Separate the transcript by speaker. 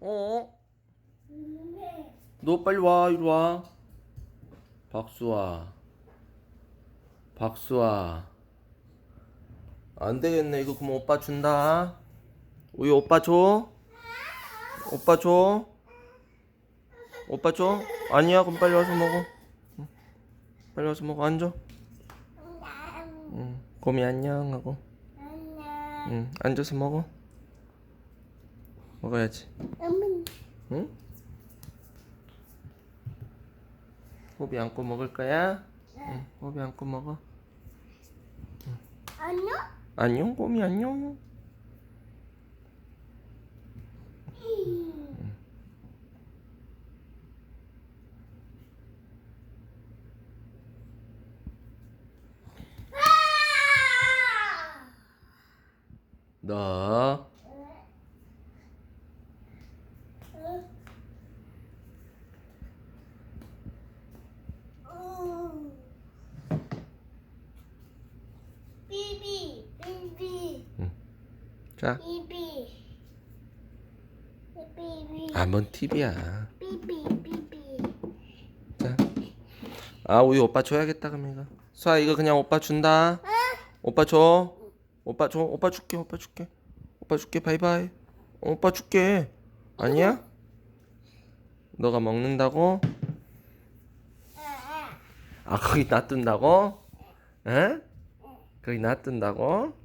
Speaker 1: 어? 너 빨리 와 이리 와. 박수아. 박수아. 안 되겠네. 이거 그럼 오빠 준다. 우유 오빠 줘? 오빠 줘? 오빠 줘? 아니야. 그럼 빨리 와서 먹어. 응. 빨리 와서 먹어. 앉아. 응. 곰이 안녕 하고. 응. 앉아서 먹어 먹어야지 응? 호비 안고 먹을 거야? 응, 호비 안고 먹어.
Speaker 2: 안녕?
Speaker 1: 안녕, 곰이 안녕. 너
Speaker 2: 비비 비비
Speaker 1: 자,
Speaker 2: 비비 비비
Speaker 1: 아, 뭔 TV야.
Speaker 2: 비비 비비
Speaker 1: 자, 아, 우유 오빠 줘야겠다, 그럼 이거. 수아, 이거 그냥 오빠 준다. 오빠 줘. 오빠 줘. 오빠 줄게, 오빠 줄게. 오빠 줄게, 바이바이. 어, 오빠 줄게. 아니야? 너가 먹는다고? 아, 거기 놔둔다고? 에? 거기 놔둔다고?